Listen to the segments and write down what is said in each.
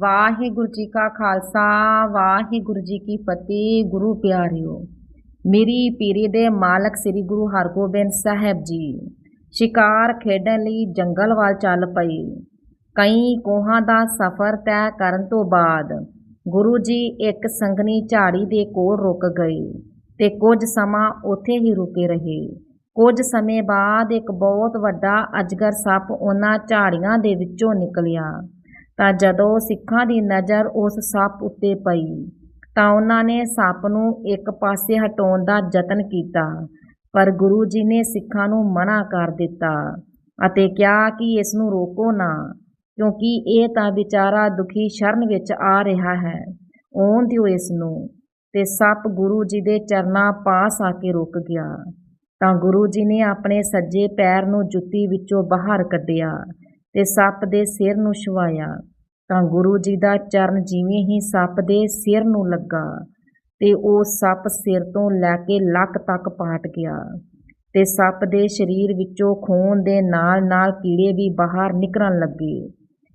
ਵਾਹਿਗੁਰੂ ਜੀ ਕਾ ਖਾਲਸਾ, ਵਾਹਿਗੁਰੂ ਜੀ ਕੀ ਫਤਿਹ, ਗੁਰੂ ਪਿਆਰਿਓ। ਮੇਰੀ ਪੀਰੀ ਦੇ ਮਾਲਕ ਸ੍ਰੀ ਗੁਰੂ ਹਰਗੋਬਿੰਦ ਸਾਹਿਬ ਜੀ, ਸ਼ਿਕਾਰ ਖੇਡਣ ਲਈ ਜੰਗਲ ਵੱਲ ਚੱਲ ਪਏ। ਕਈ ਕੋਹਾਂ ਦਾ ਸਫ਼ਰ ਤੈਅ ਕਰਨ ਤੋਂ ਬਾਅਦ ਗੁਰੂ ਜੀ ਇੱਕ ਸੰਗਨੀ ਝਾੜੀ ਦੇ ਕੋਲ ਰੁਕ ਗਏ ਤੇ ਕੁਝ ਸਮਾਂ ਉੱਥੇ ਹੀ ਰੁਕੇ ਰਹੇ। ਕੁਝ ਸਮੇਂ ਬਾਅਦ ਇੱਕ ਬਹੁਤ ਵੱਡਾ ਅਜਗਰ ਸੱਪ ਉਹਨਾਂ ਝਾੜੀਆਂ ਦੇ ਵਿੱਚੋਂ ਨਿਕਲਿਆ। ਤਾਂ ਜਦੋਂ ਸਿੱਖਾਂ ਦੀ ਨਜ਼ਰ ਉਸ ਸੱਪ ਉੱਤੇ ਪਈ, ਤਾਂ ਉਹਨਾਂ ਨੇ ਸੱਪ ਨੂੰ ਇੱਕ ਪਾਸੇ ਹਟਾਉਣ ਦਾ ਯਤਨ ਕੀਤਾ, ਪਰ ਗੁਰੂ ਜੀ ਨੇ ਸਿੱਖਾਂ ਨੂੰ ਮਨਾ ਕਰ ਦਿੱਤਾ ਅਤੇ ਕਿਹਾ ਕਿ ਇਸ ਨੂੰ ਰੋਕੋ ਨਾ, ਕਿਉਂਕਿ ਇਹ ਤਾਂ ਵਿਚਾਰਾ ਦੁਖੀ ਸ਼ਰਨ ਵਿੱਚ ਆ ਰਿਹਾ ਹੈ, ਆਉਣ ਦਿਓ ਇਸ ਨੂੰ। ਤੇ ਸੱਪ ਗੁਰੂ ਜੀ ਦੇ ਚਰਨਾਂ ਪਾਸ ਆ ਕੇ ਰੁਕ ਗਿਆ। ਤਾਂ ਗੁਰੂ ਜੀ ਨੇ ਆਪਣੇ ਸੱਜੇ ਪੈਰ ਨੂੰ ਜੁੱਤੀ ਵਿੱਚੋਂ ਬਾਹਰ ਕੱਢਿਆ ਤੇ ਸੱਪ ਦੇ ਸਿਰ ਨੂੰ ਛੁਆਇਆ ਤਾਂ ਗੁਰੂ ਜੀ ਦਾ ਚਰਨ ਜਿਵੇਂ ਹੀ ਸੱਪ ਦੇ ਸਿਰ ਨੂੰ ਲੱਗਾ ਤੇ ਉਹ ਸੱਪ ਸਿਰ ਤੋਂ ਲੈ ਕੇ ਲੱਕ ਤੱਕ ਪਾਟ ਗਿਆ ਤੇ ਸੱਪ ਦੇ ਸਰੀਰ ਵਿੱਚੋਂ ਖੂਨ ਦੇ ਨਾਲ-ਨਾਲ ਕੀੜੇ ਵੀ ਬਾਹਰ ਨਿਕਲਣ ਲੱਗੇ।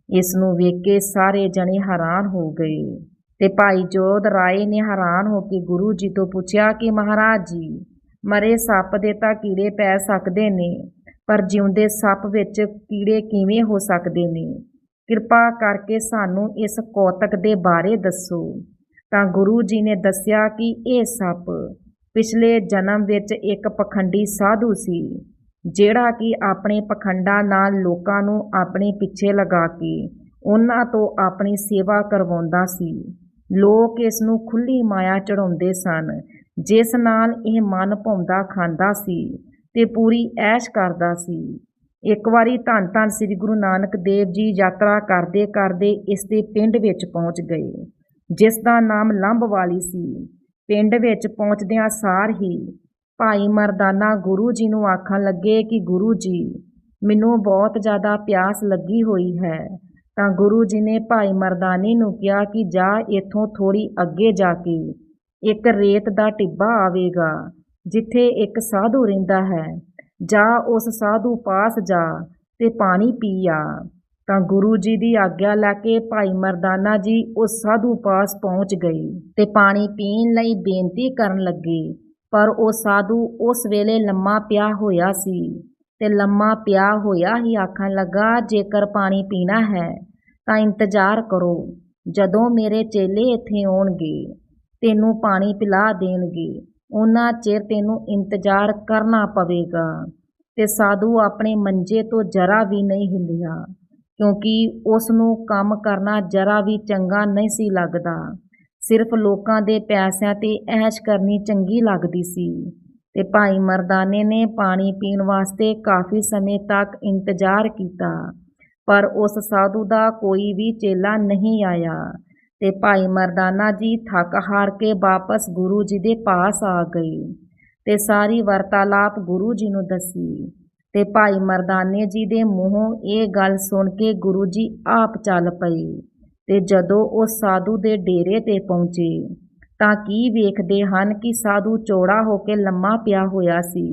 ਇਸ ਨੂੰ ਵੇਖ ਕੇ ਸਾਰੇ ਜਣੇ ਹੈਰਾਨ ਹੋ ਗਏ ਤੇ ਭਾਈ ਜੋਧ ਰਾਏ ਨੇ ਹੈਰਾਨ ਹੋ ਕੇ ਗੁਰੂ ਜੀ ਤੋਂ ਪੁੱਛਿਆ ਕਿ ਮਹਾਰਾਜ ਜੀ, ਮਰੇ ਸੱਪ ਦੇ ਤਾਂ ਕੀੜੇ ਪੈ ਸਕਦੇ ਨੇ ਪਰ ਜਿਉਂਦੇ ਸੱਪ ਵਿੱਚ ਕੀੜੇ ਕਿਵੇਂ ਹੋ ਸਕਦੇ ਨੇ? ਕਿਰਪਾ ਕਰਕੇ ਸਾਨੂੰ ਇਸ ਕੌਤਕ ਦੇ ਬਾਰੇ ਦੱਸੋ। ਤਾਂ ਗੁਰੂ ਜੀ ਨੇ ਦੱਸਿਆ ਕਿ ਇਹ ਸੱਪ ਪਿਛਲੇ ਜਨਮ ਵਿੱਚ ਇੱਕ ਪਖੰਡੀ ਸਾਧੂ ਸੀ, ਜਿਹੜਾ ਕਿ ਆਪਣੇ ਪਖੰਡਾਂ ਨਾਲ ਲੋਕਾਂ ਨੂੰ ਆਪਣੇ ਪਿੱਛੇ ਲਗਾ ਕੇ ਉਹਨਾਂ ਤੋਂ ਆਪਣੀ ਸੇਵਾ ਕਰਵਾਉਂਦਾ ਸੀ। ਲੋਕ ਇਸ ਨੂੰ ਖੁੱਲੀ ਮਾਇਆ ਚੜਾਉਂਦੇ ਸਨ, ਜਿਸ ਨਾਲ ਇਹ ਮਨ ਭਾਉਂਦਾ ਖਾਂਦਾ ਸੀ। ਤੇ ਪੂਰੀ ਐਸ਼ ਕਰਦਾ ਸੀ। ਇੱਕ ਵਾਰੀ ਧੰਨ ਧੰਨ ਸ੍ਰੀ ਗੁਰੂ ਨਾਨਕ ਦੇਵ ਜੀ ਯਾਤਰਾ ਕਰਦੇ ਕਰਦੇ ਇਸ ਦੇ ਪਿੰਡ ਵਿੱਚ ਪਹੁੰਚ ਗਏ, ਜਿਸ ਦਾ ਨਾਮ ਲੰਬ ਵਾਲੀ ਸੀ। ਪਿੰਡ ਵਿੱਚ ਪਹੁੰਚਦਿਆਂ ਸਾਰ ਹੀ ਭਾਈ ਮਰਦਾਨਾ ਗੁਰੂ ਜੀ ਨੂੰ ਆਖਣ ਲੱਗੇ ਕਿ ਗੁਰੂ ਜੀ, ਮੈਨੂੰ ਬਹੁਤ ਜ਼ਿਆਦਾ ਪਿਆਸ ਲੱਗੀ ਹੋਈ ਹੈ, ਤਾਂ ਗੁਰੂ ਜੀ ਨੇ ਭਾਈ ਮਰਦਾਨੇ ਨੂੰ ਕਿਹਾ ਕਿ ਜਾ ਇੱਥੋਂ ਥੋੜੀ ਅੱਗੇ ਜਾ ਕੇ, ਇੱਕ ਰੇਤ ਦਾ ਟਿੱਬਾ ਆਵੇਗਾ। ਜਿੱਥੇ ਇੱਕ ਸਾਧੂ ਰਹਿੰਦਾ ਹੈ, ਜਾ ਉਸ ਸਾਧੂ ਪਾਸ ਜਾ ਤੇ ਪਾਣੀ ਪੀ ਆ। ਤਾਂ ਗੁਰੂ ਜੀ ਦੀ ਆਗਿਆ ਲੈ ਕੇ ਭਾਈ ਮਰਦਾਨਾ ਜੀ ਉਸ ਸਾਧੂ ਪਾਸ ਪਹੁੰਚ ਗਏ ਤੇ ਪਾਣੀ ਪੀਣ ਲਈ ਬੇਨਤੀ ਕਰਨ ਲੱਗੇ। ਪਰ ਉਹ ਸਾਧੂ ਉਸ ਵੇਲੇ ਲੰਮਾ ਪਿਆ ਹੋਇਆ ਸੀ ਤੇ ਲੰਮਾ ਪਿਆ ਹੋਇਆ ਹੀ ਆਖਣ ਲੱਗਾ, ਜੇਕਰ ਪਾਣੀ ਪੀਣਾ ਹੈ ਤਾਂ ਇੰਤਜ਼ਾਰ ਕਰੋ, ਜਦੋਂ ਮੇਰੇ ਚੇਲੇ ਇੱਥੇ ਆਉਣਗੇ, ਤੈਨੂੰ ਪਾਣੀ ਪਿਲਾ ਦੇਣਗੇ। ਉਹਨਾਂ ਚਿਰ ਤੈਨੂੰ ਇੰਤਜ਼ਾਰ ਕਰਨਾ ਪਵੇਗਾ ਤੇ ਸਾਧੂ ਆਪਣੇ ਮੰਜੇ ਤੋਂ ਜਰਾ ਵੀ ਨਹੀਂ ਹਿੱਲਿਆ, ਕਿਉਂਕਿ ਉਸ ਨੂੰ ਕੰਮ ਕਰਨਾ ਜਰਾ ਵੀ ਚੰਗਾ ਨਹੀਂ ਸੀ ਲੱਗਦਾ। ਸਿਰਫ ਲੋਕਾਂ ਦੇ ਪੈਸਿਆਂ ਤੇ ਐਸ਼ ਕਰਨੀ ਚੰਗੀ ਲੱਗਦੀ ਸੀ ਤੇ ਭਾਈ ਮਰਦਾਨੇ ਨੇ ਪਾਣੀ ਪੀਣ ਵਾਸਤੇ ਕਾਫੀ ਸਮੇਂ ਤੱਕ ਇੰਤਜ਼ਾਰ ਕੀਤਾ, ਪਰ ਉਸ ਸਾਧੂ ਦਾ ਕੋਈ ਵੀ ਚੇਲਾ ਨਹੀਂ ਆਇਆ। ਤੇ ਭਾਈ ਮਰਦਾਨਾ ਜੀ ਥੱਕ ਹਾਰ ਕੇ ਵਾਪਸ ਗੁਰੂ ਜੀ ਦੇ ਪਾਸ ਆ ਗਏ ਤੇ ਸਾਰੀ ਵਰਤਾਲਾਪ ਗੁਰੂ ਜੀ ਨੂੰ ਦੱਸੀ। ਤੇ ਭਾਈ ਮਰਦਾਨੇ ਜੀ ਦੇ ਮੂੰਹੋਂ ਇਹ ਗੱਲ ਸੁਣ ਕੇ ਗੁਰੂ ਜੀ ਆਪ ਚੱਲ ਪਏ ਤੇ ਜਦੋਂ ਉਹ ਸਾਧੂ ਦੇ ਡੇਰੇ ਤੇ ਪਹੁੰਚੇ ਤਾਂ ਕੀ ਵੇਖਦੇ ਹਨ ਕਿ ਸਾਧੂ ਚੌੜਾ ਹੋ ਕੇ ਲੰਮਾ ਪਿਆ ਹੋਇਆ ਸੀ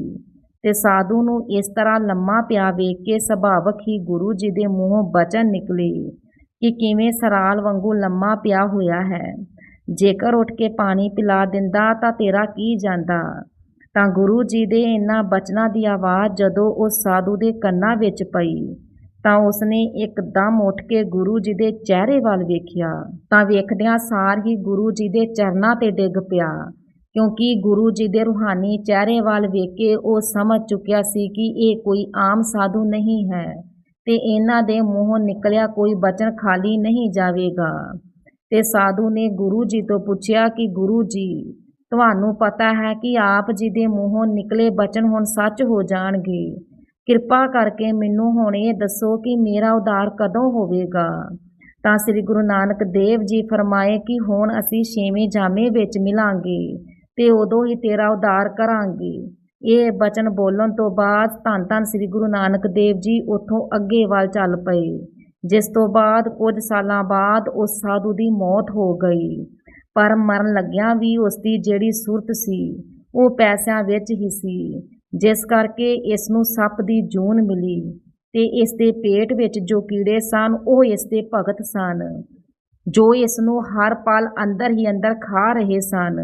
ਤੇ ਸਾਧੂ ਨੂੰ ਇਸ ਤਰ੍ਹਾਂ ਲੰਮਾ ਪਿਆ ਵੇਖ ਕੇ ਸੁਭਾਵਕ ਹੀ ਗੁਰੂ ਜੀ ਦੇ ਮੂੰਹੋਂ ਬਚਨ ਨਿਕਲੇ। ਕਿ ਕਿਵੇਂ ਸਰਾਲ ਵਾਂਗੂ ਲੰਮਾ ਪਿਆ ਹੋਇਆ ਹੈ। ਜੇਕਰ ਉੱਠ ਕੇ ਪਾਣੀ ਪਿਲਾ ਦਿੰਦਾ ਤਾਂ ਤੇਰਾ ਕੀ ਜਾਂਦਾ? ਤਾਂ ਗੁਰੂ ਜੀ ਦੇ ਇਹਨਾਂ ਬਚਨਾਂ ਦੀ ਆਵਾਜ਼ ਜਦੋਂ ਉਸ ਸਾਧੂ ਦੇ ਕੰਨਾਂ ਵਿੱਚ ਪਈ, ਤਾਂ ਉਸਨੇ ਇੱਕਦਮ ਉੱਠ ਕੇ ਗੁਰੂ ਜੀ ਦੇ ਚਿਹਰੇ ਵੱਲ ਵੇਖਿਆ। ਤਾਂ ਵੇਖਦਿਆਂ ਸਾਰ ਹੀ ਗੁਰੂ ਜੀ ਦੇ ਚਰਨਾਂ ਤੇ ਡਿੱਗ ਪਿਆ, ਕਿਉਂਕਿ ਗੁਰੂ ਜੀ ਦੇ ਰੂਹਾਨੀ ਚਿਹਰੇ ਵੱਲ ਵੇਖ ਕੇ ਉਹ ਸਮਝ ਚੁੱਕਿਆ ਸੀ ਕਿ ਇਹ ਕੋਈ ਆਮ ਸਾਧੂ ਨਹੀਂ ਹੈ। ਤੇ ਇਹਨਾਂ ਦੇ ਮੂੰਹੋਂ ਨਿਕਲਿਆ ਕੋਈ ਬਚਨ ਖਾਲੀ ਨਹੀਂ ਜਾਵੇਗਾ। ਤੇ ਸਾਧੂ ਨੇ ਗੁਰੂ ਜੀ ਤੋਂ ਪੁੱਛਿਆ ਕਿ, ਗੁਰੂ ਜੀ, ਤੁਹਾਨੂੰ ਪਤਾ ਹੈ ਕਿ ਆਪ ਜੀ ਦੇ ਮੂੰਹੋਂ ਨਿਕਲੇ ਬਚਨ ਹੁਣ ਸੱਚ ਹੋ ਜਾਣਗੇ। ਕਿਰਪਾ ਕਰਕੇ ਮੈਨੂੰ ਹੁਣ ਇਹ ਦੱਸੋ ਕਿ ਮੇਰਾ ਉਧਾਰ ਕਦੋਂ ਹੋਵੇਗਾ? ਤਾਂ ਸ੍ਰੀ ਗੁਰੂ ਨਾਨਕ ਦੇਵ ਜੀ ਫਰਮਾਏ ਕਿ ਹੁਣ ਅਸੀਂ ਛੇਵੇਂ ਜਾਮੇ ਵਿੱਚ ਮਿਲਾਂਗੇ ਤੇ ਉਦੋਂ ਹੀ ਤੇਰਾ ਉਧਾਰ ਕਰਾਂਗੇ। ਇਹ ਬਚਨ ਬੋਲਣ ਤੋਂ ਬਾਅਦ ਧੰਨ ਧੰਨ ਸ੍ਰੀ ਗੁਰੂ ਨਾਨਕ ਦੇਵ ਜੀ ਉੱਥੋਂ ਅੱਗੇ ਵੱਲ ਚੱਲ ਪਏ, ਜਿਸ ਤੋਂ ਬਾਅਦ ਕੁਝ ਸਾਲਾਂ ਬਾਅਦ ਉਸ ਸਾਧੂ ਦੀ ਮੌਤ ਹੋ ਗਈ। ਪਰ ਮਰਨ ਲੱਗਿਆਂ ਵੀ ਉਸ ਦੀ ਜਿਹੜੀ ਸੁਰਤ ਸੀ, ਉਹ ਪੈਸਿਆਂ ਵਿੱਚ ਹੀ ਸੀ, ਜਿਸ ਕਰਕੇ ਇਸ ਨੂੰ ਸੱਪ ਦੀ ਜੂਨ ਮਿਲੀ ਤੇ ਇਸ ਦੇ ਪੇਟ ਵਿੱਚ ਜੋ ਕੀੜੇ ਸਨ, ਉਹ ਇਸ ਦੇ ਭਗਤ ਸਨ। ਜੋ ਇਸ ਨੂੰ ਹਰ ਪਲ ਅੰਦਰ ਹੀ ਅੰਦਰ ਖਾ ਰਹੇ ਸਨ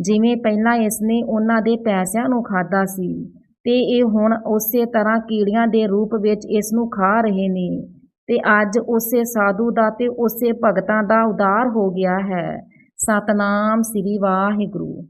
ਜਿਵੇਂ ਪਹਿਲਾਂ ਇਸ ਨੇ ਉਹਨਾਂ ਦੇ ਪੈਸਿਆਂ ਨੂੰ ਖਾਦਾ ਸੀ, ਤੇ ਇਹ ਹੁਣ ਉਸੇ ਤਰ੍ਹਾਂ ਕੀੜਿਆਂ ਦੇ ਰੂਪ ਵਿੱਚ ਇਸ ਨੂੰ ਖਾ ਰਹੇ ਨੇ, ਤੇ ਅੱਜ ਉਸੇ ਸਾਧੂ ਦਾ ਤੇ ਉਸੇ ਭਗਤਾਂ ਦਾ ਉਦਾਰ ਹੋ ਗਿਆ ਹੈ। ਸਤਨਾਮ ਸ੍ਰੀ ਵਾਹਿਗੁਰੂ।